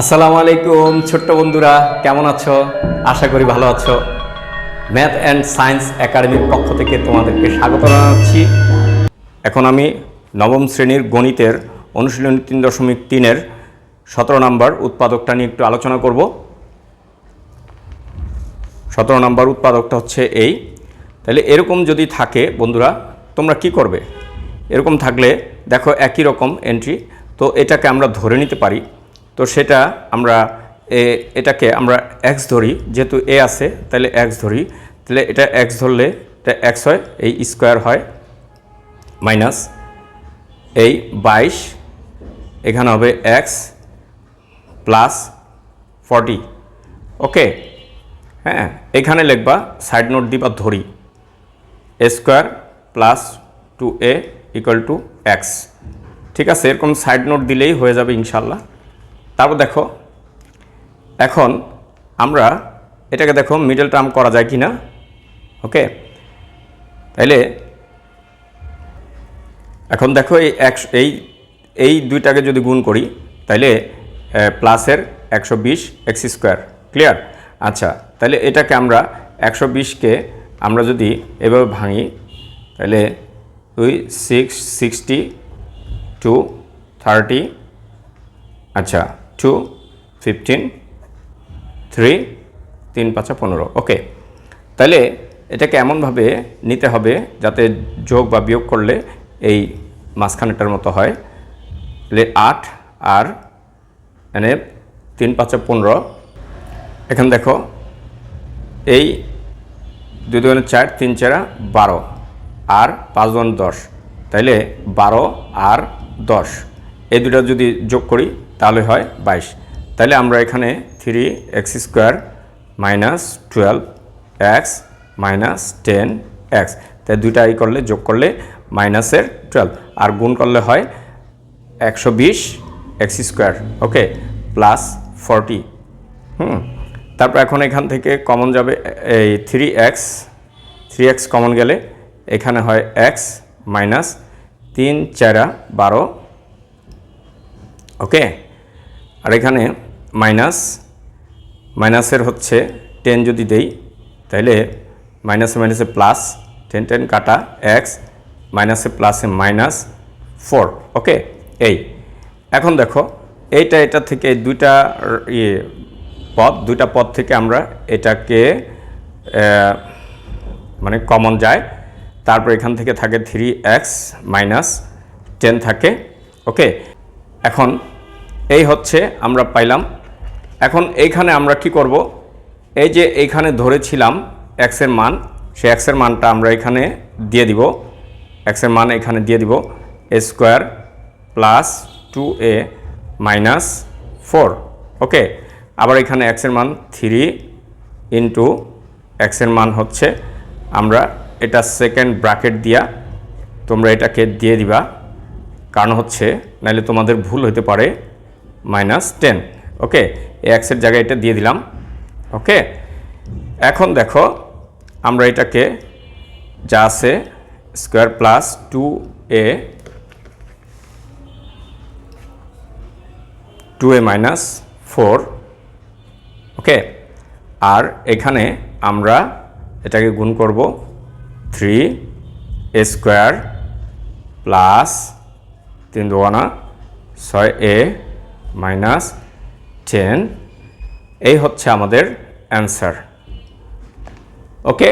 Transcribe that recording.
আসসালামু আলাইকুম, ছোট্ট বন্ধুরা, কেমন আছো? আশা করি ভালো আছো। ম্যাথ অ্যান্ড সায়েন্স একাডেমির পক্ষ থেকে তোমাদেরকে স্বাগত জানাচ্ছি। এখন আমি নবম শ্রেণির গণিতের অনুশীলনী তিন দশমিক তিনের সতেরো নম্বর উৎপাদকটা নিয়ে একটু আলোচনা করব। সতেরো নম্বর উৎপাদকটা হচ্ছে এই। তাহলে এরকম যদি থাকে, বন্ধুরা, তোমরা কি করবে? এরকম থাকলে দেখো একই রকম এন্ট্রি তো এটাকে আমরা ধরে নিতে পারি। তো সেটা আমরা এ- এটাকে আমরা এক্স ধরি, যেহেতু এ আছে, তাহলে এক্স ধরি। তাহলে এটা এক্স ধরলে এটা এক্স হয়, এই স্কোয়ার হয় মাইনাস এই বাইশ, এখানে হবে এক্স প্লাস ফর্টি। ওকে? হ্যাঁ এখানে লিখবা, সাইড নোট দিবা, ধরি। A square plus two a equal to x ঠিক আছে, এরকম সাইড নোট দিলেই হয়ে যাবে ইনশাল্লাহ। তারপর দেখো, এখন আমরা এটাকে দেখো মিডল টার্ম করা যায় কি না ওকে তাইলে এখন দেখো এই একশো এই এই দুইটাকে যদি গুণ করি, তাইলে প্লাসের একশো বিশ এক্স স্কোয়ার ক্লিয়ার আচ্ছা তাহলে এটাকে আমরা একশো বিশকে আমরা যদি এভাবে ভাঙি তাহলে দুই সিক্স সিক্সটি টু থার্টি আচ্ছা টু ফিফটিন থ্রি তিন, পাঁচা পনেরো। ওকে তাহলে এটাকে এমনভাবে নিতে হবে যাতে যোগ বা বিয়োগ করলে এই মাঝখানেটার মতো হয়। তাহলে আট আর মানে তিন, পাঁচা পনেরো। এখানে দেখো, এই দুই দুগুণে চার, তিন, চারা, বারো আর পাঁচ দশ। তাইলে বারো আর দশ। এই দুটো যদি যোগ করি তাহলে হয় বাইশ। তাহলে আমরা এখানে three x square minus twelve x minus ten x তাই দুইটা ই করলে, যোগ করলে মাইনাসের টুয়েলভ আর গুণ করলে হয় একশো বিশ x square okay plus forty হুম? তারপর এখন এখান থেকে কমন যাবে, এই three x three x common গেলে এখানে হয় এক্স মাইনাস তিন, চারা, বারো ওকে আর এখানে মাইনাস, মাইনাসের হচ্ছে টেন যদি দেই তাহলে মাইনাসে মাইনাসে প্লাস টেন টেন কাটা এক্স মাইনাসে প্লাসে মাইনাস ফোর ওকে এই। এখন দেখো, এইটা, এটা থেকে দুইটা ইয়ে পদ, দুইটা পদ থেকে আমরা এটাকে মানে কমন যায়। তারপর এখান থেকে থাকে থ্রি এক্স মাইনাস টেন থাকে ওকে এখন এই হচ্ছে আমরা পাইলাম। এখন এইখানে আমরা কি করব? এই যে এইখানে ধরেছিলাম এক্সের মান সে এক্সের মানটা আমরা এখানে দিয়ে দিব। এক্সের মান এখানে দিয়ে দিব। A square plus two a minus four okay আবার এখানে এক্সের মান থ্রি ইন্টু এক্সের মান হচ্ছে আমরা এটা সেকেন্ড ব্র্যাকেট দিয়া তোমরা এটাকে দিয়ে দিবা। কারণ হচ্ছে নাহলে তোমাদের ভুল হতে পারে। Minus ten. ওকে এক্সের জায়গায় এটা দিয়ে দিলাম। ওকে, এখন দেখো আমরা এটাকে যা আছে square plus two a two a minus four. Okay, আর এখানে আমরা এটাকে গুণ করব থ্রি এ স্কোয়ার প্লাস তিন দোয়ানা ছয় এ মাইনাস টেন এই হচ্ছে আমাদের অ্যান্সার। ওকে?